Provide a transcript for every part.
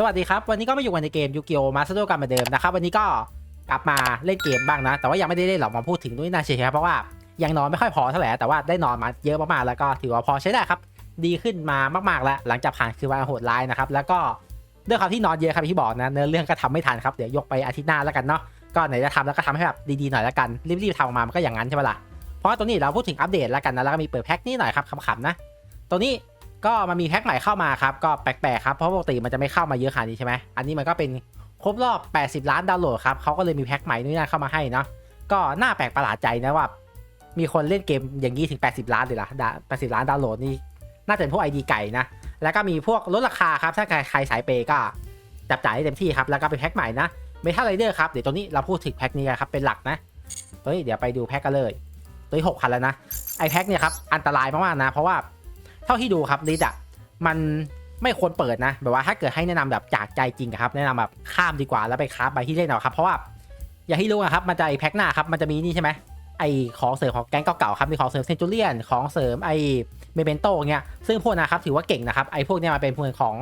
สวัสดีครับ วันนี้ก็มาอยู่กันในเกมยูกิโอมาสเตอร์กันเหมือนเดิมนะครับ วันนี้ก็กลับมาเล่นเกมบ้างนะ แต่ว่ายังไม่ได้เล่นหรอกมาพูดถึงด้วยนะเฉยๆครับเพราะว่ายังนอนไม่ค่อยพอเท่าไหร่แต่ว่าได้นอนมาเยอะมากๆแล้วก็ถือว่าพอใช้ได้ครับ ดีขึ้นมามากๆแล้ว หลังจากผ่านคือวันโหดร้ายนะครับแล้วก็ด้วยความที่นอนเยอะครับที่บอกนะเนื้อเรื่องก็ทำไม่ทันครับเดี๋ยวยกไปอาทิตย์หน้าแล้วกันเนาะก็ไหนจะทำแล้วก็ทำให้แบบดีๆหน่อยแล้วกันรีบๆทำออกมามันก็อย่างนั้นใช่ไหมล่ะเพราะว่าตัวนี้เราพูดถึงอัปเดตแล้วกันนะแล้วก็มีเปิดแพ็คนี้หน่อยครับขำๆนะตัวนี้ ก็มันมีแพ็คใหม่เข้ามาครับ ก็แปลกๆครับ เพราะปกติมันจะไม่เข้ามาเยอะขนาดนี้ใช่ไหมอันนี้มันก็เป็นครบรอบ 80 ล้านดาวน์โหลดครับเขาก็เลยมีแพ็คใหม่นู่นนั่นเข้ามาให้เนาะก็น่าแปลกประหลาดใจนะว่า มีคนเล่นเกมอย่างนี้ถึง 80 ล้านเลยล่ะ80 ล้านดาวน์โหลดนี่น่าจะเป็นพวกไอดีไก่นะแล้วก็มีพวกลดราคาครับถ้าใครสายเปย์ก็จับจ่ายได้เต็มที่ครับแล้วก็เป็นแพ็คใหม่นะเมทัลไรเดอร์ครับเดี๋ยวตัวนี้เราพูดถึงแพ็คนี้กันครับเป็นหลักนะเฮ้ยเดี๋ยวไปดูแพ็คกันเลยตัวนี้หกพันแล้วนะไอแพ็คเนี่ยครับอันตรายมากๆนะ เพราะว่า เท่าที่ดูครับลิดอะมันไม่ควรเปิดนะ แบบว่าถ้าเกิดให้แนะนำแบบจากใจจริงครับ แนะนำแบบข้ามดีกว่าแล้วไปคราฟใบที่เล่นเอาครับ เพราะว่าอย่างที่รู้อะครับ มันจะไอแพ็คหน้าครับ มันจะมีนี่ใช่ไหมไอของเสริมของแก๊งเก่าๆครับ มีของเสริมเซนจูเลียน ของเสริมไอเมเบนโตเงี้ย ซึ่งพวกนะครับถือว่าเก่งนะครับ ไอพวกเนี้ยมันเป็นพวกของ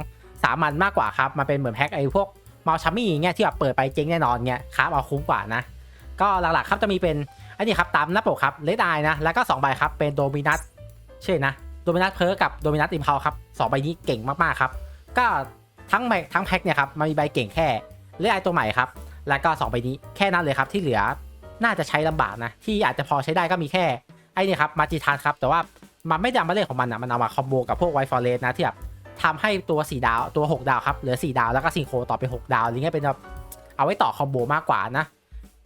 สามัญมากกว่าครับมันเป็นเหมือนแพ็คไอพวกมาชัมมี่เงี้ยที่แบบเปิดไปเจ๊งแน่นอนเงี้ยครับเอาคุ้มกว่านะ ก็หลักๆครับจะมีเป็นอันนี้ครับตามหน้าปกครับเลดไอนะ แล้วก็2ใบครับเป็นโดมินัสชื่อนะ โดมินัสเพิร์กับโดมินัสอิมพาวครับสองใบนี้เก่งมากๆครับ ก็ทั้งใบทั้งแพ็คเนี่ยครับมันมีใบเก่งแค่เลขไอตัวใหม่ครับ แล้วก็2ใบนี้แค่นั้นเลยครับที่เหลือน่าจะใช้ลำบากนะ ที่อาจจะพอใช้ได้ก็มีแค่ไอ้นี่ครับมาจิทัสครับ แต่ว่ามันไม่ได้เอามาเล่นของมันอะมันเอามาคอมโบกับพวกไวฟอร์เรสนะที่แบบทำให้ตัว 4 ดาวตัว 6 ดาวครับเหลือ 4 ดาวแล้วก็ซิงโครต่อเป็น6ดาวอะไรเงี้ยเป็นแบบเอาไว้ต่อคอมโบมากกว่านะ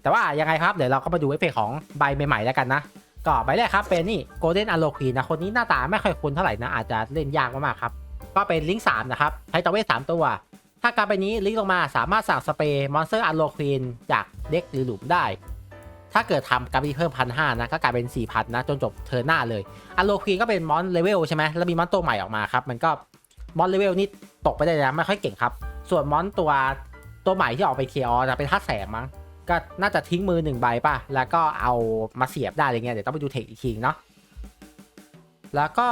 แต่ว่ายังไงครับเดี๋ยวเราก็มาดูเอฟเฟกของใบใหม่ๆแล้วกันนะ ก็ใบแรกครับเป็นนี่โกลเด้นอ l โลคีนะคนนี้หน้าตาไม่ค่อยคุ้นเท่าไหร่นะอาจจะเล่นยากมากๆครับ ก็เป็นลิงก์สามนะครับใช้ตัวเวทสามตัว ถ้าการไปนี้ลิงก์ลงมาสามารถสั่งสเปรย์มอนสเตอร์อ l โลคีนจากเด็กหรือหลุมได้ ถ้าเกิดทำการไปเพิ่มพันห้านะก็กลายเป็น4ี่พันนะจนจบเทิร์หน้าเลยอ l โลคีนก็เป็นมอนเลเวลใช่ไหมแล้วมีมอนตัวใหม่ออกมาครับมันก็มอนเลเวลนี่ตกไปได้แล้วไม่ค่อยเก่งครับ ส่วนมอนตัวตัวใหม่ที่ออกไปเคอจะเป็นท่าตุแสงมั้ง ก็น่าจะทิ้งมือหนึ่งใบป่ะ แล้วก็เอามาเสียบได้อะไรเงี้ย เดี๋ยวต้องไปดูเทคอีกทีเนาะ แล้วก็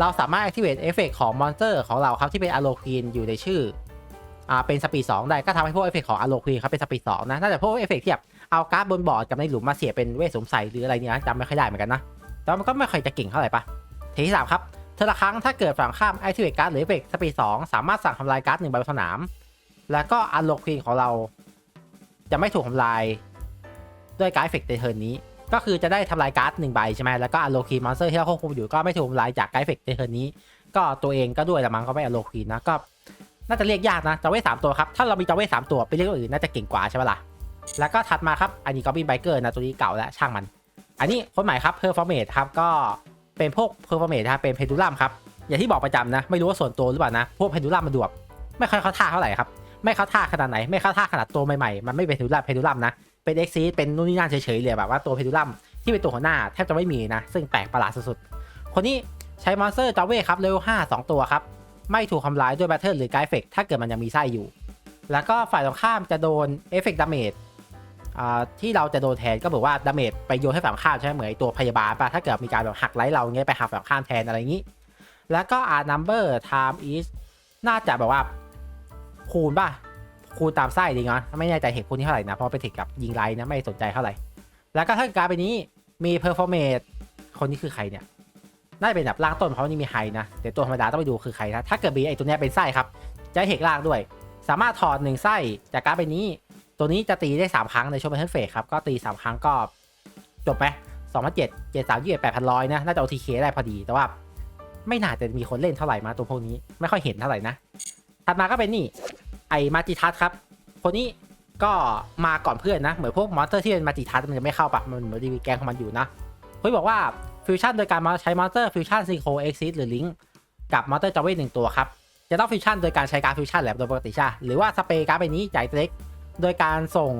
เราสามารถ activate effect ของมอนสเตอร์ของเราครับที่เป็นอ l โลคีนอยู่ในชื่อ อ่า เป็นสปีดสองได้ ก็ทำให้พวกเอฟเฟกของอ l โลคีนครับเป็นสปีดสองนะ น่าจะพวกเอฟเฟกที่แบบเอาการ์ดบนบอร์ดกับในหลุมมาเสียบเป็นเวทสมใสหรืออะไรเนี่ยจำไม่ค่อยได้เหมือนกันนะ แต่ว่ามันก็ไม่ค่อยจะเก่งเท่าไหร่ปะเทคที่สามครับเธอละครั้งถ้าเกิดฝั่งข้าม activate การ์ดหรือเอฟเฟกสปีดสองสามารถสั่งทำลายการ์ดหนึ่งใบบนสนาม แล้วก็อ l โลคีนของเรา จะไม่ถูกทำลายด้วยการ์ดเอฟเฟกต์ในเทิร์นนี้ ก็คือจะได้ทำลายการ์ดหนึ่งใบใช่ไหมแล้วก็อโลคีมอนสเตอร์ที่เราควบคุมอยู่ก็ไม่ถูกทำลายจากการ์ดเอฟเฟกต์ในเทิร์นนี้ ก็ตัวเองก็ด้วยละมั้งก็ไม่อโลคีนะก็น่าจะเรียกยากนะจาเวสามตัวครับถ้าเรามีจาเวสามตัวไปเรียกตัวอื่นน่าจะเก่งกว่าใช่ไหมล่ะแล้วก็ถัดมาครับอันนี้ก็บินไบเกอร์นะตัวนี้เก่าแล้วช่างมัน อันนี้คนใหม่ครับเพอร์ฟอร์เมทครับก็เป็นพวกเพอร์ฟอร์เมทครับเป็นเพดูลัมครับอย่างที่บอกประจำนะไม่รู้ว่าส่วนตัวหรือเปล่านะพวกเพดูลัมมันดูแบบไม่ค่อยเข้าท่าเท่าไหร่ครับ ไม่เข้าท่าขนาดไหน ไม่เข้าท่าขนาดตัวใหม่ๆ มันไม่เป็นเพดูลัมเพดูลัมนะ เป็นเอ็กซีเป็นนู่นนี่นั่นเฉยๆเลยแบบว่าตัวเพดูลัมที่เป็นตัวหัวหน้าแทบจะไม่มีนะ ซึ่งแปลกประหลาดสุดๆ คนนี้ใช้มอนสเตอร์จาเว่ครับเลเวล5 2 ตัวครับ ไม่ถูกทำร้ายด้วยแบตเทิลหรือไกด์เฟกถ้าเกิดมันยังมีไส้อยู่ แล้วก็ฝ่ายตรงข้ามจะโดนเอฟเฟกต์ดาเมจที่เราจะโดนแทนก็บอกว่าดาเมจไปโยนให้ฝั่งข้ามใช่ไหมเหมือนตัวพยาบาลปะถ้าเกิดมีการแบบหักไล่เราเงี้ยไปหักฝั่งข้ามแทนอะไรอย่างนี้ แล้วก็ R number time is น่าจะแบบว่า คูณป่ะคูณตามไส้ดีเนไม่แน่ใจเหตุผลที่เท่าไหร่นะเพราะไปถึงกับยิงไลน์นะไม่สนใจเท่าไหร่ แล้วก็ถ้าการไปนี้มี performance คนนี้คือใครเนี่ยน่าจะเป็นแบบล่างต้นเพราะนี่มีไฮนะเดี๋ยวตัวธรรมดาต้องไปดูคือใครนะถ้าเกิดมีไอตัวเนี้ยเป็นไส้ครับ จะให้เหกล่างด้วย สามารถถอดหนึ่งไส้จากการดใบนี้ ตัวนี้จะตีได้ 3 ครั้งในช่วงเป็นเทนเฟสครับก็ตี 3 ครั้งก็จบไหมสองพันเจ็ดเจ็ดสามยี่สิบแปดพันร้อยนะน่าจะ OTK ได้พอดีแต่ว่า ไม่น่าจะมีคนเล่นเท่าไหร่มาตัวพวกนี้ไม่ค่อยเห็นเท่าไหร่นะ ถัดมาก็เป็นนี่ไอมาจิทัสครับ คนนี้ก็มาก่อนเพื่อนนะ เหมือนพวกมอนสเตอร์ที่เป็นมาจิทัสมันจะไม่เข้าปะมันเหมือนดีวีแกงของมันอยู่นะเฮ้ยบอกว่าฟิวชั่นโดยการมาใช้มอนสเตอร์ฟิวชั่นซิงโคเอ็กซิสหรือลิงก์กับมอนสเตอร์จาเวทหนึ่งตัวครับ จะต้องฟิวชั่นโดยการใช้การฟิวชั่นแหละโดยปกติใช่หรือว่าสเปรย์การ์ดใบนี้จ่ายเล็กโดยการส่ง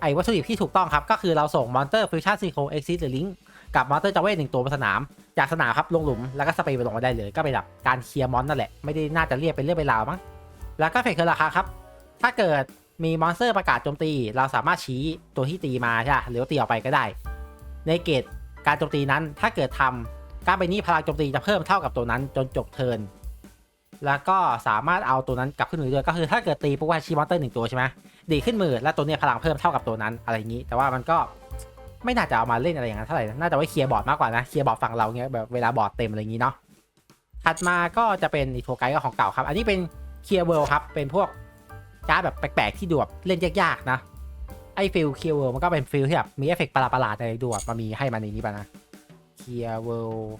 ไอ้วัตถุดิบที่ถูกต้องครับก็คือเราส่งมอนสเตอร์ฟิวชั่นซิงโคเอ็กซิสหรือลิงกั กับมอนสเตอร์จาเวทหนึ่งตัวบนสนาม จากสนามครับลงหลุมแล้วก็สเปรย์ไปลงมาได้เลย ก็เป็นแบบการเคลียร์มอนนั่นแหละไม่ได้น่าจะเรียกเป็นเรื่องเป็นราวมั้งแล้วก็เฟกคือราคาครับ ถ้าเกิดมีมอนสเตอร์ประกาศโจมตี เราสามารถชี้ตัวที่ตีมาใช่หรือตีออกไปก็ได้ ในเกตการโจมตีนั้นถ้าเกิดทำการใบนี้พลังโจมตีจะเพิ่มเท่ากับตัวนั้นจนจบเทิร์นแล้วก็สามารถเอาตัวนั้นกลับขึ้นมือด้วยก็คือถ้าเกิดตีปุ๊บว่าชีมอนเตอร์หนึ่งตัวใช่ไหมดีขึ้นมือแล้วตัวนี้พลังเพิ่มเท่ากับตัวนั้นอะไรอย่างนี้ แต่ว่ามันก็ ไม่น่าจะเอามาเล่นอะไรอย่างนั้นเท่าไหร่น่าจะไว้เคลียร์บอร์ดมากกว่านะเคลียร์บอร์ดฝั่งเราเงี้ยแบบเวลาบอร์ดเต็มอะไรอย่างนี้เนาะถัดมาก็จะเป็นอีโทไกด์ของเก่าครับ อันนี้เป็นเคลียร์เวิลด์ครับเป็นพวกการ์ดแบบแปลกๆที่ดูแบบเล่นยากๆนะไอ้ฟิลเคลียร์เวิลด์มันก็เป็นฟิลที่แบบมีเอฟเฟกต์ประหลาดๆอะไรดูแบบมามีให้มาในนี้ป่ะนะเคลียร์เวิลด์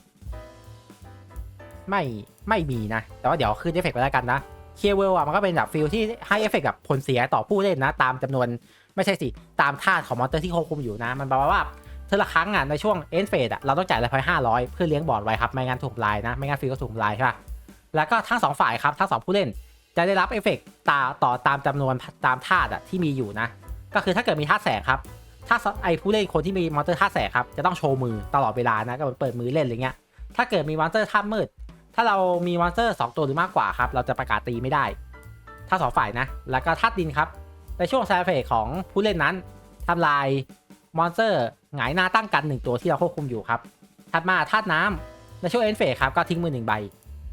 ไม่ไม่มีนะ แต่ว่าเดี๋ยวขึ้นเอฟเฟกต์ไปแล้วกันนะเคียร์เวลอะมันก็เป็นแบบฟิลที่ให้เอฟเฟกต์แบบผลเสียต่อผู้เล่นนะ ตามจำนวน ไม่ใช่สิตามธาตุของมอนเตอร์ที่ควบคุมอยู่นะ มันแปลว่าเธอละครั้งอะในช่วงเอ็นเฟสอะเราต้องจ่ายรายพอยห้าร้อยเพื่อเลี้ยงบอร์ดไว้ครับไม่งั้นถูกลายนะไม่งั้นฟิลก็ถูกลายใช่ปะแล้วก็ทั้งสองฝ่ายครับทั้งสองผู้เล่นจะได้รับเอฟเฟกต์ตาต่อตามจำนวนตามธาตุอะที่มีอยู่นะ ก็คือถ้าเกิดมีธาตุแสงครับถ้าไอผู้เล่นคนที่มีมอนเตอร์ธาตุแสงครับจะต้องโชว์มือตลอดเวลานะก็เหมือนเปิดมือเล่นอะไรเงี้ยถ้าเกิดมีมอนเตอร์ธาตุมืด ถ้าเรามีมอนเตอร์ 2 ตัวหรือมากกว่าครับเราจะประกาศตีไม่ได้ถ้าสองฝ่ายนะ แล้วก็ธาตุดินครับ ในช่วงแซฟเฟของผู้เล่นนั้นทำลายมอนสเตอร์หงายหน้าตั้งกัน1ตัวที่เราควบคุมอยู่ครับ ถัดมาธาตุน้ำในช่วงเอ็นเฟสครับก็ทิ้งมือหนึ่งใบ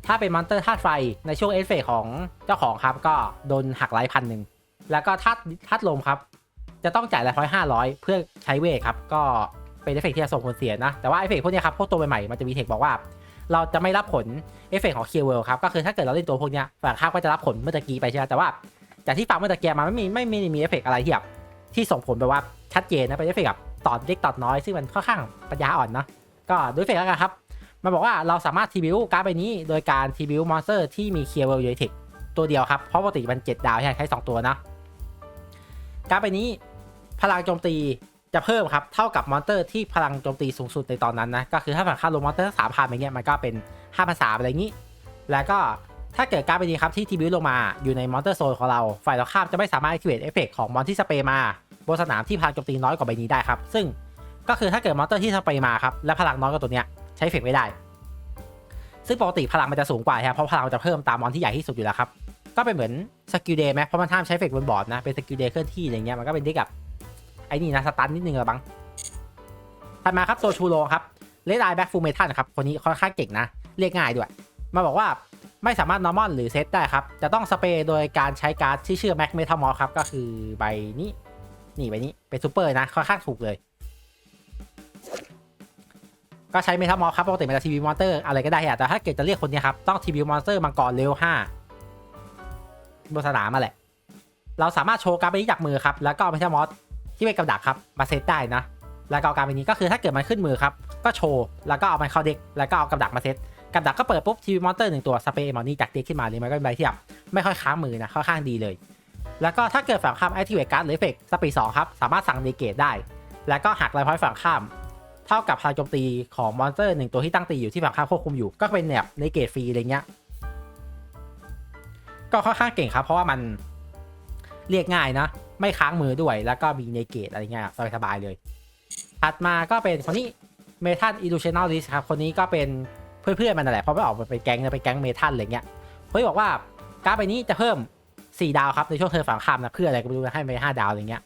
ถ้าเป็นมอนสเตอร์ธาตุไฟในช่วงเอ็นเฟสของเจ้าของครับก็โดนหักไลพันหนึ่งแล้วก็ธาตุธาตุลมครับ จะต้องจ่ายรายพอยห้าร้อยเพื่อใช้เวทครับก็เป็นเอฟเฟกที่จะส่งผลเสียนะ แต่ว่าเอฟเฟกพวกนี้ครับพวกตัวใหม่ๆมันจะมีเทคบอกว่า เราจะไม่รับผลเอฟเฟกของเคียร์เวลครับก็คือถ้าเกิดเราเล่นตัวพวกนี้ฝั่งข้าก็จะรับผลเมื่อตะกี้ไปใช่ไหมแต่ว่า จากที่ฟังเมื่อตะกี้มาไม่มีไม่ไม่มีเอฟเฟกต์อะไรที่แบบที่ส่งผลแบบว่าชัดเจนนะเป็นเอฟเฟกต์แบบตอดเล็กตอดน้อยซึ่งมันค่อนข้างปัญญาอ่อนเนาะก็ด้วยเอฟเฟกต์แล้วกันครับ มันบอกว่าเราสามารถทีบิวการ์ดใบนี้ โดยการทีบิวมอนสเตอร์ที่มีเคียร์เวลยูนเทคตัวเดียวครับเพราะปกติมัน7ดาวใช่ไหมใช้2ตัวนะการ์ดใบนี้พลังโจมตีจะเพิ่มครับเท่ากับมอนสเตอร์ที่พลังโจมตีสูงสุดในตอนนั้นนะก็คือถ้าฝั่งข้าลงมอนสเตอร์สามพันอย่างเงี้ยมันก็เป็น5ภาษาอะไรอย่างนี้ แล้วก็ ถ้าเกิดการ์ดใบนี้ครับที่ทีบิวลงมาอยู่ในมอนเตอร์โซนของเรา ฝ่ายเราข้ามจะไม่สามารถ activate เอฟเฟกของมอนที่สเปย์มาบนสนามที่พลังโจมตีน้อยกว่าใบนี้ได้ครับ ซึ่งก็คือถ้าเกิดมอนเตอร์ที่สเปย์มาครับและพลังน้อยกว่าตัวเนี้ยใช้เอฟเฟกไม่ได้ ซึ่งปกติพลังมันจะสูงกว่าครับเพราะพลังจะเพิ่มตามมอนที่ใหญ่ที่สุดอยู่แล้วครับก็เป็นเหมือนสกิลเดย์ไหมเพราะมันห้ามใช้เฟกบนบอร์ดนะ เป็นสกิลเดย์เคลื่อนที่อะไรเงี้ยมันก็เป็นด็กกับไอ้นี่นะสตันนิดนึงละบังถัดมาครับตัวชูโรครับเลดไอแบ็กฟูเมทันครับคนนี้ค่อนข้างเก่งนะ เรียกง่ายด้วย มาบอกว่า ไม่สามารถ normal หรือเซตได้ครับ จะต้องสเปรย์โดยการใช้การ์ดที่ชื่อ Max Metal m o ครับ ก็คือใบนี้ นี่ใบนี้ เป็นซูเปอร์นะค่อนข้างถูกเลย ก็ใช้ Metal m o ครับปกติมันจะทีวีมอนเตอร์อะไรก็ได้อะแต่ถ้าเกิดจะเรียกคนนี้ครับ ต้องทีวีมอนเตอร์มังกรเลเวล5บนสนามมาแหละ เราสามารถโชว์การ์ดใบนี้จากมือครับ แล้วก็ Metal m o ที่เป็นกับดักครับมาเซตได้นะแล้วก็การ์ดใบนี้ก็คือถ้าเกิดมันขึ้นมือครับก็โชว์แล้วก็เอามันเข้าเด็กแล้วก็เอากับดักมาเซต กับดักก็เปิดปุ๊บทีวีมอนเตอร์หนึ่งตัวสเปรย์มอนนี่จากเด็กขึ้นมาเลยมันก็เป็นใบที่แบบไม่ค่อยค้างมือนะค่อนข้างดีเลย แล้วก็ถ้าเกิดฝั่งข้าม activate card หรือ effect สปีดสองครับสามารถสั่ง negate ได้ แล้วก็หักไลฟ์พอยต์ฝั่งข้าม เท่ากับพลังโจมตีของมอนสเตอร์หนึ่งตัวที่ตั้งตีอยู่ที่ฝั่งข้ามควบคุมอยู่ก็เป็นแบบ negate ฟรีอะไรเงี้ยก็ค่อนข้างเก่งครับ เพราะว่ามันเรียกง่ายนะ ไม่ค้างมือด้วยแล้วก็มี negate อะไรเงี้ยสบายๆเลยถัดมาก็เป็นคนนี้เมทัลอิลูชันแนลลิสครับคนนี้ก็เป็น เพื่อนๆมันนั่นแหละเพราะไม่ออกมาเป็นแก๊งจะเป็นแก๊งเมทัลอะไรเงี้ยเฮ้ยบอกว่าการ์ดใบนี้จะเพิ่ม 4 ดาวครับในช่วงเธอฝั่งข้ามนะเพื่ออะไรก็ไม่รู้ให้ไป5ดาวอะไรเงี้ย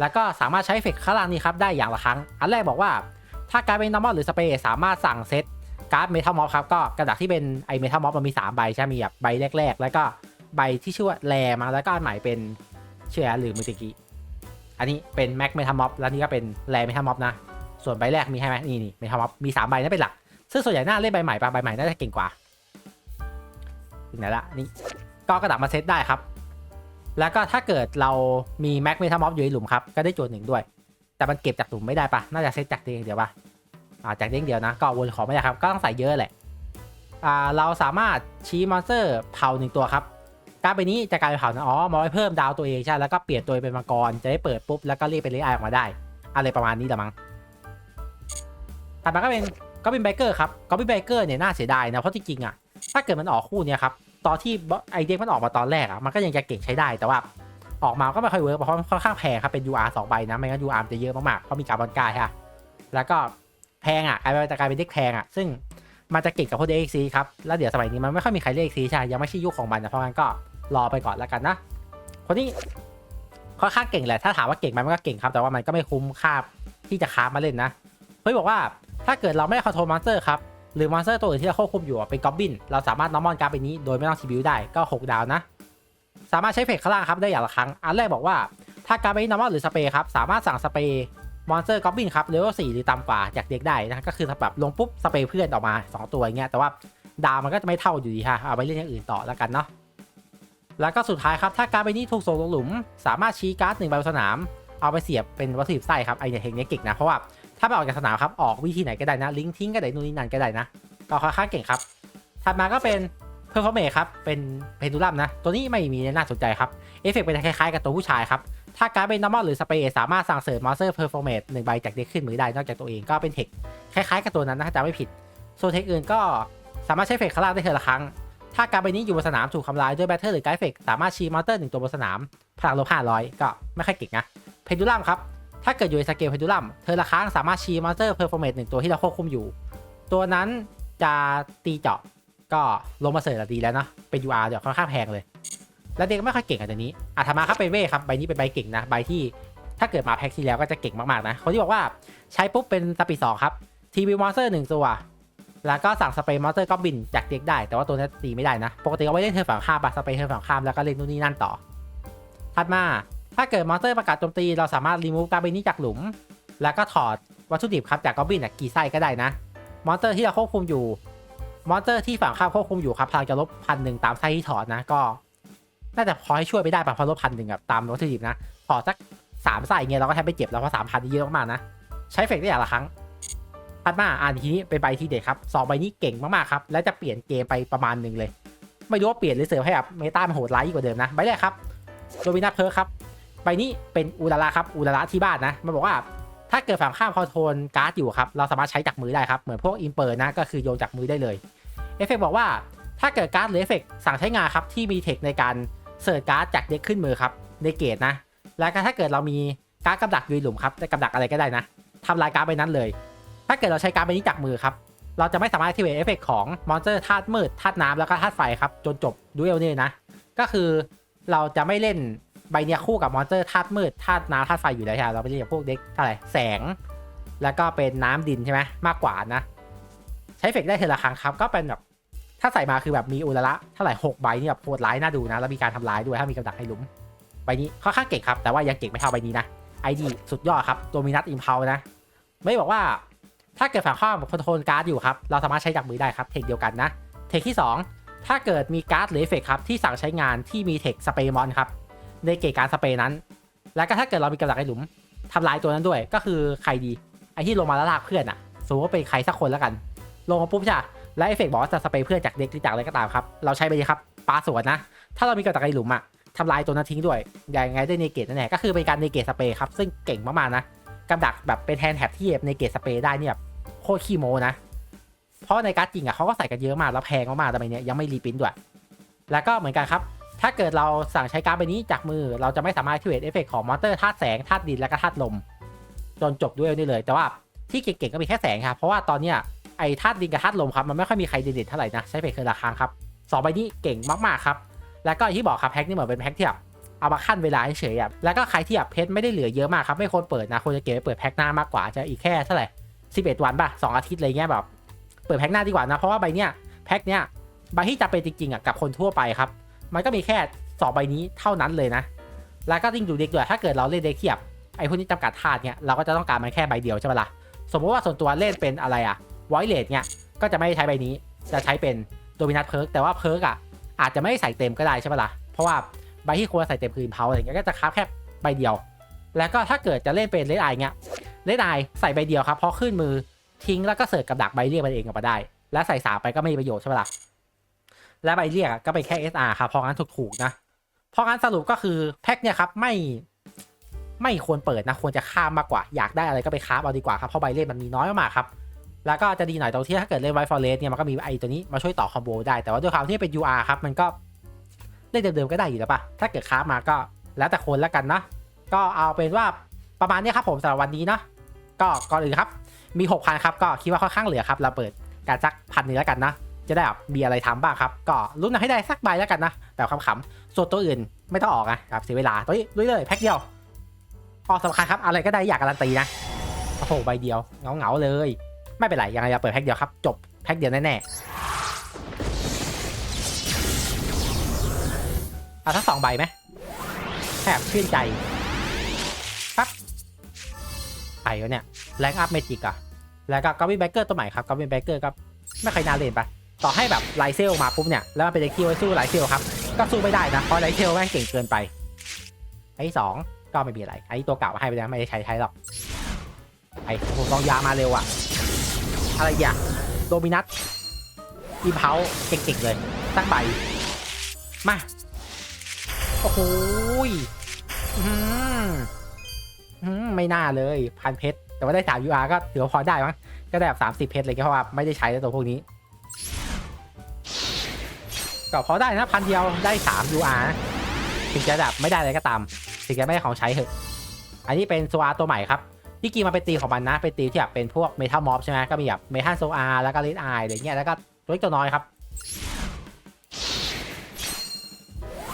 แล้วก็สามารถใช้เฟกข้างล่างนี้ครับได้อย่างละครั้ง อันแรกบอกว่าถ้าการ์ดเป็นนอร์มอลหรือสเปรย์สามารถสั่งเซตการ์ดเมทัลม็อบครับก็กระดาษที่เป็นไอเมทัลม็อบมันมี 3 ใบใช่ไหมแบบใบแรก ๆ แล้วก็ใบที่ชื่อว่าแรมาแล้วก็อันใหม่เป็นเชื่อหรือมือตะกี้อันนี้เป็นแม็กเมทัลม็อบแล้วนี่ก็เป็นแรเมทัลม็อบนะส่วนใบแรกมีให้ไหมนี่นี่เมทัลม็อบมี 3 ใบนั่นเป็นหลัก ซึ่งส่วนใหญ่หน้าเล่นใบใหม่ปะใบใหม่น่าจะเก่งกว่าถึงไหนละนี่ก็กระดาษมาเซตได้ครับ แล้วก็ถ้าเกิดเรามีแม็กเมทัลม็อบอยู่ในหลุมครับ ก็ได้โจทย์หนึ่งด้วย แต่มันเก็บจากหลุมไม่ได้ปะน่าจะเซตจากเด้งเดียวปะอ่าจากเด้งเดียวนะ ก็วนของไม่ได้ครับ ก็ต้องใส่เยอะแหละอ่าเราสามารถชี้มอนสเตอร์เผาหนึ่งตัวครับการดใบนี้จะกลายเป็นเผานะอ๋อมาไว้เพิ่มดาวตัวเองใช่ แล้วก็เปลี่ยนตัวเป็นมังกร จะได้เปิดปุ๊บ แล้วก็เรียกเป็นเลไอออกมาได้ อะไรประมาณนี้แหละมั้งถัดมาก็เป็น ก็เป็นไบเกอร์ครับก็เป็นไบเกอร์เนี่ยน่าเสียดายนะเพราะจริงๆอะถ้าเกิดมันออกคู่เนี่ยครับตอนที่ไอเด็กมันออกมาตอนแรกอะมันก็ยังจะเก่งใช้ได้แต่ว่าออกมาก็ไม่ค่อยเวิร์กเพราะค่อนข้างแพงครับเป็น UR 2ใบนะไม่งั้น UR จะเยอะมากๆเพราะมีการบอลกายค่ะแล้วก็แพงอะกลายเป็นกลายเป็นเด็กแพงอะซึ่งมันจะเก่งกับพวกเด็กซีครับแล้วเดี๋ยวสมัยนี้มันไม่ค่อยมีใครเรียกซีใช่ยังไม่ใช่ยุคของมันนะเพราะงั้นก็รอไปก่อนแล้วกันนะคนนี้ค่อนข้างเก่งแหละถ้าถามว่าเก่งไหมมันก็เก่งครับแต่ว่ามันก็ไม่คุ้มค่าที่จะค้ามาเล่นนะเฮ้ยบอกว่า ถ้าเกิดเราไม่ได้คอนโทรลมอนสเตอร์ครับหรือมอนสเตอร์ตัวอื่นที่เราควบคุมอยู่เป็นกอบบินเราสามารถนอร์มอนการ์ดใบนี้โดยไม่ต้องทีบิวได้ก็ 6 ดาวนะ สามารถใช้เฟกข้างล่างครับได้อย่างละครั้ง อันแรกบอกว่า ถ้าการ์ดใบนี้นอร์มอนหรือสเปรย์ครับสามารถสั่งสเปรย์มอนสเตอร์กอบบินครับเลเวล4หรือต่ำกว่าจากเด็กได้นะก็คือแบบลงปุ๊บสเปรย์เพื่อนออกมา 2 ตัวอย่างเงี้ยแต่ว่าดาวมันก็จะไม่เท่าอยู่ดีค่ะเอาไปเล่นอย่างอื่นต่อแล้วกันเนาะแล้วก็สุดท้ายครับถ้าการ์ดใบนี้ถูกส่งลงหลุม สามารถชี้การ์ดหนึ่งใบบนสนาม เอาไปเสียบเป็นวัตถุดิบไส้ครับไอเนี่ยเทคนิคเก่งนะเพราะว่า ถ้าไปออกจากสนามครับ ออกวิธีไหนก็ได้นะ ลิงก์ทิ้งก็ได้นู่นนี่นั่นก็ได้นะ ก็ค่อนข้างเก่งครับ ถัดมาก็เป็นเพอร์ฟอร์เมครับ เป็นเพนดูลัมนะ ตัวนี้ไม่มีน่าสนใจครับ เอฟเฟกต์เป็นคล้ายๆกับตัวผู้ชายครับ ถ้าการเป็นนอร์มอลหรือสเปรย์สามารถสั่งเสริมมอนสเตอร์เพอร์ฟอร์เมหนึ่งใบจากเด็กขึ้นมือได้นอกจากตัวเองก็เป็นเทคคล้ายๆกับตัวนั้นนะจำไม่ผิด ส่วนเทคอื่นก็สามารถใช้เฟกข้างล่างได้เทอละครั้ง ถ้าการดใบนี้อยู่บนสนามถูกทำลายด้วยแบตเตอร์หรือไกด์เฟกสามารถชีมอนสเตอร์หนึ่งตัวบนสนามพลังลบ500 ก็ไม่ค่อยเก่งนะเพนดูลัมครับ ถ้าเกิดอยู่ในสเกลเพดูลัมเธอละครั้งสามารถชี้มอนสเตอร์เพอร์ฟอร์เมหนึ่งตัวที่เราควบคุมอยู่ ตัวนั้นจะตีเจาะก็ลงมาเสิร์ฟดีแล้วเนาะเป็น UR เดี๋ยวค่อนข้างแพงเลย แล้วเด็กก็ไม่ค่อยเก่งอันนี้อาธมาครับเป็นเว่ครับใบนี้เป็นใบเก่งนะใบที่ถ้าเกิดมาแพ็คที่แล้วก็จะเก่งมากๆนะคนที่บอกว่าใช้ปุ๊บเป็นสปีดสองครับทีวีมอนสเตอร์หนึ่งตัวแล้วก็สั่งสเปรย์มอนสเตอร์ก็บินจากเด็กได้ แต่ว่าตัวนี้ตีไม่ได้นะ ปกติเอาไว้เล่นเทิร์ฝั่งข้ามปะสเปรย์เทิร์ฝั่งข้ามแล้วก็เล่นนู่นนี่นั่นต่อถัดมา ถ้าเกิดมอนสเตอร์ประกาศโจมตีเราสามารถรีมูฟการ์ดใบนี้จากหลุม แล้วก็ถอดวัตถุดิบครับจากกอบบินกี่ไส้ก็ได้นะ มอนสเตอร์ที่เราควบคุมอยู่ มอนสเตอร์ที่ฝั่งข้ามควบคุมอยู่ครับพลังจะลบพันหนึ่งตามไส้ที่ถอดนะก็น่าจะพอให้ช่วยไปได้ปะเพราะลบพันหนึ่งแบบตามวัตถุดิบนะถอดสักสามไส้เงี้ยเราก็แทบไม่เจ็บแล้วเพราะสามพันเยอะมากๆนะใช้เฟกได้อย่างละครั้งถัดมาอ่านทีนี้เป็นใบที่เด็ดครับสองใบนี้เก่งมากๆครับและจะเปลี่ยนเกมไปประมาณหนึ่งเลย ไม่รู้ว่าเปลี่ยนหรือเสริมให้แบบเมตามันโหดร้ายยิ่งกว่าเดิมนะใบแรกครับโดมินาเพิร์ครับ ใบนี้เป็นอุลาระครับอุลาระที่บ้านนะมันบอกว่าถ้าเกิดฝั่งข้ามคอนโทรลการ์ดอยู่ครับเราสามารถใช้จากมือได้ครับเหมือนพวกอิมเปอร์นะก็คือโยนจากมือได้เลยเอฟเฟกบอกว่าถ้าเกิดการ์ดหรือเอฟเฟกสั่งใช้งานครับที่มีเทคในการเสิร์ชการ์ดจากเด็กขึ้นมือครับในเกตนะ แล้วก็ถ้าเกิดเรามีการ์ดกำดักอยู่ในหลุมครับจะกำดักอะไรก็ได้นะทำลายการ์ดใบนั้นเลย ถ้าเกิดเราใช้การ์ดใบนี้จากมือครับเราจะไม่สามารถที่เอฟเฟกของมอนสเตอร์ธาตุมืดธาตุน้ำแล้วก็ธาตุไฟครับจนจบดูเอลนี่ยนะก็คือเราจะไม่เล่น ใบเนี้ยคู่กับมอนสเตอร์ธาตุมืดธาตุน้ำธาตุไฟอยู่แล้วใช่ไหมเราไปเล่นกับพวกเด็กเท่าไหร่แสง แล้วก็เป็นน้ำดินใช่ไหมมากกว่านะ ใช้เฟกได้เทอละครั้งครับ ก็เป็นแบบถ้าใส่มาคือแบบมีอุลละเท่าไหร่หกใบนี่แบบโหดร้ายน่าดูนะ แล้วมีการทำลายด้วยถ้ามีกำดักให้ลุมใบนี้ค่อนข้างเก่งครับ แต่ว่ายังเก่งไม่เท่าใบนี้นะไอดีสุดยอดครับตัวมีนัทอิมพาวนะ ไม่บอกว่าถ้าเกิดฝั่งข้ามคอนโทรลการ์ดอยู่ครับ เราสามารถใช้จากมือได้ครับ เทคเดียวกันนะ เทคที่ 2 ถ้าเกิดมีการ์ดหรือเอฟเฟกครับที่สั่งใช้งานที่มีเทคสเปรย์มอนครับ ในเกตการสเปรย์นั้น แล้วก็ถ้าเกิดเรามีกำลังไอ้หลุมทำลายตัวนั้นด้วย ก็คือใครดี ไอที่ลงมาแล้วลากเพื่อนอะสมมติว่าเป็นใครสักคนแล้วกัน ลงมาปุ๊บใช่ปะแล้วเอฟเฟกต์บอกว่าจะสเปรย์เพื่อนจากเด็กหรือจากอะไรก็ตามครับ เราใช้ไปเลยครับปาสวนนะ ถ้าเรามีกำลังไอ้หลุมอะทำลายตัวนั้นทิ้งด้วยยังไงได้เนเกตนั่นแหละก็คือเป็นการเนเกตสเปรย์ครับ ซึ่งเก่งมากๆนะกำดักแบบเป็นแทนแท็บที่เนเกตสเปรย์ได้เนี่ยแบบโคตรขี้โมนะ เพราะในการ์ดจริงอะเขาก็ใส่กันเยอะมากแล้วแพงมากๆแต่ใบเนี้ยยังไม่รีปรินท์ด้วย แล้วก็เหมือนกันครับ ถ้าเกิดเราสั่งใช้การ์ดใบนี้จากมือ เราจะไม่สามารถที่เวทเอฟเฟกของมอนเตอร์ธาตุแสงธาตุดินและก็ธาตุลม จนจบด้วยนี่เลย แต่ว่าที่เก่งๆก็มีแค่แสงครับเพราะว่าตอนเนี้ยไอ้ธาตุดินกับธาตุลมครับมันไม่ค่อยมีใครเด่นๆเท่าไหร่นะใช้เฟกเคยราคางครับสองใบนี้เก่งมากๆครับแล้วก็ที่บอกครับแพ็คนี่เหมือนเป็นแพ็คที่แบบเอามาขั้นเวลาเฉยๆอะแล้วก็ใครที่แบบเพชรไม่ได้เหลือเยอะมากครับไม่ควรเปิดนะควรจะเก็บไว้เปิดแพ็คหน้ามากกว่าจะอีกแค่เท่าไหร่11วันป่ะสองอาทิตย์อะไรเงี้ยแบบเปิดแพ็คหน้าดีกว่านะเพราะว่าใบเนี้ยแพ็คเนี้ยใบที่จะเป็นจริงๆอะกับคนทั่วไปครับ มันก็มีแค่สองใบนี้เท่านั้นเลยนะ แล้วก็ยิ่งดูเด็กด้วยถ้าเกิดเราเล่นเด็กเทียบไอ้พวกนี้จำกัดธาตุเนี่ยเราก็จะต้องการมันแค่ใบเดียวใช่ไหมล่ะสมมติว่าส่วนตัวเล่นเป็นอะไรอะไวเลดเนี่ยก็จะไม่ใช้ใบนี้จะใช้เป็นโดมินัทเพิร์กแต่ว่าเพิร์กอะอาจจะไม่ใส่เต็มก็ได้ใช่ไหมล่ะเพราะว่าใบที่ควรใส่เต็มคืออิมเพาอะไรเงี้ยก็จะคราฟแค่ใบเดียว แล้วก็ถ้าเกิดจะเล่นเป็นเลดไอเงี้ยเลดไอใส่ใบเดียวครับพอขึ้นมือทิ้งแล้วก็เสิร์ฟกับดักใบเรียกมันเองออกมาได้ และใส่สามไปก็ไม่มีประโยชน์ใช่ไหมล่ะ และใบเรียกก็เป็นแค่ SR ครับเพราะงั้นถูกๆนะเพราะงั้นสรุปก็คือแพ็คเนี่ยครับไม่ไม่ควรเปิดนะควรจะข้ามมากกว่าอยากได้อะไรก็ไปค้าเอาดีกว่าครับเพราะใบเล่นมันมีน้อยมากครับแล้วก็จะดีหน่อยตรงที่ถ้าเกิดเล่นไวฟอร์เรสเนี่ยมันก็มีไอตัวนี้มาช่วยต่อคอมโบได้แต่ว่าด้วยความที่เป็น UR ครับมันก็เล่นเดิมๆก็ได้อยู่แล้วปะถ้าเกิดค้ามาก็แล้วแต่คนแล้วกันนะก็เอาเป็นว่าประมาณนี้ครับผมสำหรับวันนี้เนาะก็ก่อนอื่นครับมี6,000ครับก็คิดว่าค่อนข้างเหลือครับเราเปิดการสักพันนึงแล้วกันนะ จะได้แบบมีอะไรทำบ้างครับ ก็ลุ้นให้ได้สักใบแล้วกันนะ แบบขำๆส่วนตัวอื่นไม่ต้องออกนะครับเสียเวลาตัวนี้ลุยเลยแพ็คเดียวออกสำคัญครับอะไรก็ได้อยากการันตีนะโอ้โหใบเดียวเงาๆเลย ไม่เป็นไรยังไงเราเปิดแพ็คเดียวครับ จบแพ็คเดียวแน่ๆเอาทั้งสองใบไหมแอบชื่นใจปั๊บใครวะเนี่ยแรงอัพเมจิกอะแล้วก็ก o บ b ิ n แบเกอร์ตัวใหม่ครับก o บ b ิ n แบเกอร์ก็ไม่เคยนาเลนปะ ต่อให้แบบไลเซลมาปุ๊บเนี่ยแล้วมันเป็นเด็กที่ไว้สู้ไลเซลครับก็สู้ไม่ได้นะเพราะไลเซลแม่งเก่งเกินไปไอ้สองก็ไม่มีอะไรไอ้ตัวเก่าให้ไปแล้วไม่ได้ใช้ใช้หรอกไอ้ผมลองยามาเร็วอะอะไรอย่างโดมินัสอีเพาเก่งๆเลยตั้งใบมาโอ้โหอือหืออื้อหือไม่น่าเลยพันเพชรแต่ว่าได้สาม UR ก็ถือว่าพอได้มั้งก็ได้แบบสามสิบเพชรเลยเพราะว่าไม่ได้ใช้แล้วตัวพวกนี้ ก็พอได้นะพันเดียวได้สาม UR นะถึงจะแบบไม่ได้อะไรก็ตาม ถึงจะไม่ได้ของใช้เหอะ อันนี้เป็นโซอาตัวใหม่ครับที่กีมาเป็นตีของมันนะ เป็นตีที่แบบเป็นพวกเมทัลมอบใช่ไหมก็มีแบบเมทัลโซอาแล้วก็เลดไออะไรเงี้ยแล้วก็ตัวเล็กตัวน้อยครับ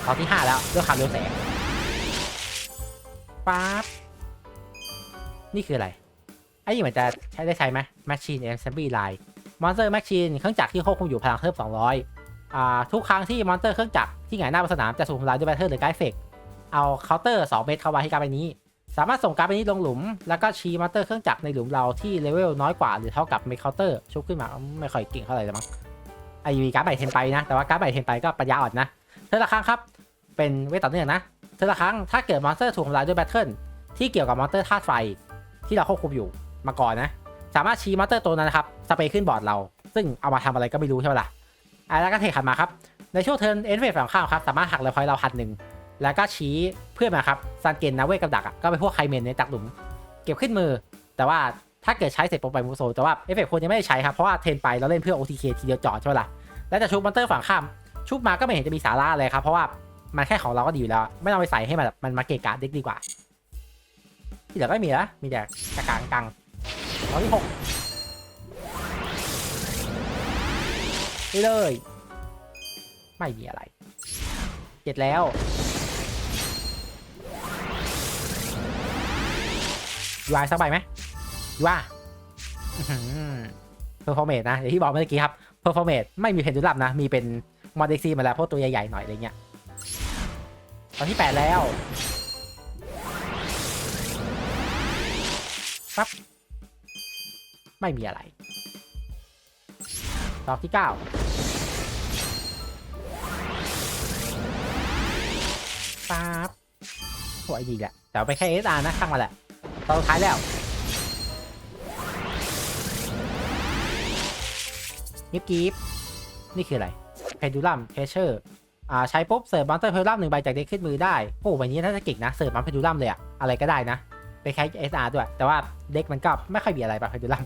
ตอนที่ 5 แล้วด้วยความเร็วแสงปั๊บนี่คืออะไร ไอ้นี่หมือนจะใช้ได้ใช้ไหม Machine Assembly Line Monster Machine เครื่องจักรที่ควบคุมอยู่พลังเพิ่ม200อ่า ทุกครั้งที่มอนสเตอร์เครื่องจักรที่หงายหน้าบนสนามจะถูกทำลายด้วยแบตเตอร์หรือไกด์เฟกเอาเคาน์เตอร์2เม็ดเข้าไว้ที่การ์ดใบนี้ สามารถส่งการ์ดใบนี้ลงหลุม แล้วก็ชี้มอนสเตอร์เครื่องจักรในหลุมเราที่เลเวลน้อยกว่าหรือเท่ากับเมคเคาน์เตอร์ชุบขึ้นมาไม่ค่อยเก่งเท่าไหร่เลยมั้งไอมีการ์ดใบเทนไปนะ แต่ว่าการ์ดใบเทนไปก็ปัญญาอ่อนนะเธอละครั้งครับเป็นเวทต่อเนื่องนะเธอละครั้งถ้าเกิดมอนสเตอร์ถูกทำลายด้วยแบตเทิลที่เกี่ยวกับมอนสเตอร์ธาตุไฟที่เราควบคุมอยู่มาก่อนนะ สามารถชี้มอนสเตอร์ตัวนั้นนะครับสเปรย์ขึ้นบอร์ดเรา ซึ่งเอามาทำอะไรก็ไม่รู้ใช่ไหมล่ะ อะแล้วก็เทขัดมาครับ ในช่วงเทิร์นเอ็นเฟสฝั่งข้ามครับ สามารถหักเลยพอยต์เราพันหนึ่ง แล้วก็ชี้เพื่อนมาครับซันเกนนะเวกับดักอะก็เป็นพวกไคเมนในตักหลุม เก็บขึ้นมือ แต่ว่าถ้าเกิดใช้เสร็จปุ๊บไปมูโซแต่ว่าเอฟเฟกต์คนยังไม่ได้ใช้ครับเพราะว่าเทนไปเราเล่นเพื่อ OTK ทีเดียวจอดใช่ไหมล่ะแล้วจะชุบมอนเตอร์ฝั่งข้ามชุบมาก็ไม่เห็นจะมีสาระเลยครับเพราะว่ามันแค่ของเราก็ดีอยู่แล้ว ไม่ต้องไปใส่ให้มันมันมาเกะกะเด็กดีกว่า ที่เหลือก็ไม่มีล้วมีแต่กะกางกังตอนที่หก ไปเลย ไม่มีอะไร เจ็ดแล้วยูไอสักใบไหมยูว่าเพอร์ฟอร์เมตนะอย่างที่บอกเมื่อกี้ครับเพอร์ฟอร์เมตไม่มีเพนดูลัมนะ มีเป็นมอดเด็กซีมาแล้ว พวกตัวใหญ่ ๆ หน่อยอะไรเงี้ย ตอนที่ 8 แล้วปั๊บไม่มีอะไร ดอกที่ 9 ปั๊บโหไอ้ดีแหละแต่เอาไปแค่เอสอาร์นะช่างมาแหละตอนท้ายแล้วยิบกีฟนี่คืออะไรเพดูลัมเพเชอร์อ่าใช้ปุ๊บเสิร์ฟบันเตอร์เพดูลัมหนึ่งใบจากเด็กขึ้นมือได้โอ้ใบนี้น่าจะเก่งนะเสิร์ฟบันเพดูลัมเลยอะอะไรก็ได้นะไปแค่เอสอาร์ด้วย แต่ว่าเด็กมันก็ไม่ค่อยมีอะไรแบบเพดูลัม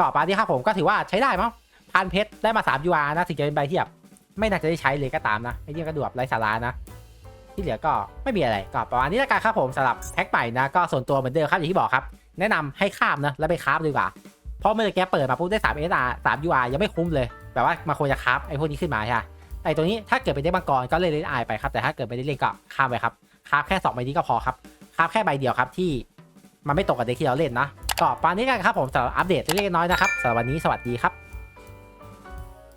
ต่อไปที่ครับผมก็ถือว่าใช้ได้มั้งพันเพชรได้มา3 UR นะถึงจะเป็นใบที่แบบ ไม่น่าจะได้ใช้เลยก็ตามนะไอ้เรื่องกระดูกไร้สาระนะที่เหลือก็ไม่มีอะไรก็ประมาณนี้ละกันครับผมสำหรับแพ็คใหม่นะก็ส่วนตัวเหมือนเดิมครับอย่างที่บอกครับ แนะนำให้ข้ามนะแล้วไปคราฟดีกว่าเพราะเมื่อแกเปิดมาปุ๊บได้3 SR 3 UR ยังไม่คุ้มเลยแบบว่ามาควรจะคราฟไอ้พวกนี้ขึ้นมาใช่ไหมไอ้ตัวนี้ถ้าเกิดไปได้มังกรก็เล่นเล่นไอไปครับแต่ถ้าเกิดไม่ได้เล่นก็ข้ามไปครับคราฟแค่2ใบนี้ก็พอครับคราฟแค่ใบเดียวครับที่มันไม่ตรงกับเด็กที่เราเล่นนะก็ประมาณนี้กันครับผมสำหรับอัปเดตเล็กน้อยนะครับสำหรับวันนี้สวัสดีครับ